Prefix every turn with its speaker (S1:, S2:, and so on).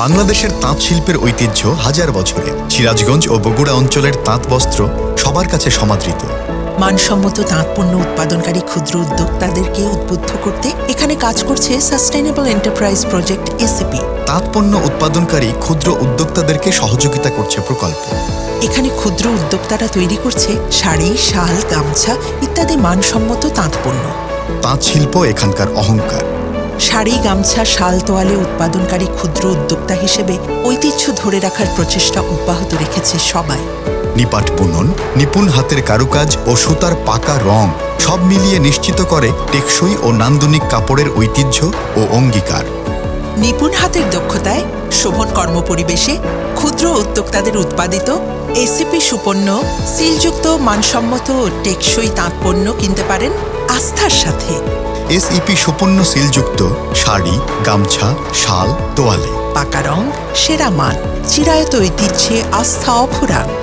S1: বাংলাদেশের তাঁত শিল্পের ঐতিহ্য হাজার বছরের সিরাজগঞ্জ ও বগুড়া অঞ্চলের তাঁত বস্ত্র সবার কাছে সমাদৃত।
S2: মানসম্মত তাঁত পণ্য উৎপাদনকারী ক্ষুদ্র উদ্যোক্তাদেরকে উদ্বুদ্ধ করতে এখানে কাজ করছে সাস্টেইনেবল এন্টারপ্রাইজ প্রজেক্ট এসিপি
S1: তাঁত পণ্য উৎপাদনকারী ক্ষুদ্র উদ্যোক্তাদেরকে সহযোগিতা করছে প্রকল্প।
S2: এখানে ক্ষুদ্র উদ্যোক্তারা তৈরি করছে শাড়ি শাল গামছা ইত্যাদি মানসম্মত তাঁত পণ্য
S1: তাঁত শিল্প এখানকার অহংকার।
S2: শাড়ি গামছা শাল তোয়ালে উৎপাদনকারী ক্ষুদ্র উদ্যোক্তা হিসেবে ঐতিহ্য ধরে রাখার প্রচেষ্টা অব্যাহত রেখেছে সবাই।
S1: নিপাট বুনন নিপুণ হাতের কারুকাজ ও সুতার পাকা রং সব মিলিয়ে নিশ্চিত করে টেকসই ও নান্দনিক কাপড়ের ঐতিহ্য ও অঙ্গীকার।
S2: নিপুণ হাতের দক্ষতায় শোভন কর্মপরিবেশে ক্ষুদ্র উদ্যোক্তাদের উৎপাদিত এসিপি সুপণ্য সিলযুক্ত মানসম্মত ও টেকসই তাঁত পণ্য কিনতে পারেন আস্থার সাথে।
S1: এসইপি সুপূর্ণ সিলযুক্ত শাড়ি, গামছা, শাল, তোয়ালে।
S2: পাকা রং, সেরা মান। চিরায়ত ঐতিহ্যে আস্থা অফুরান।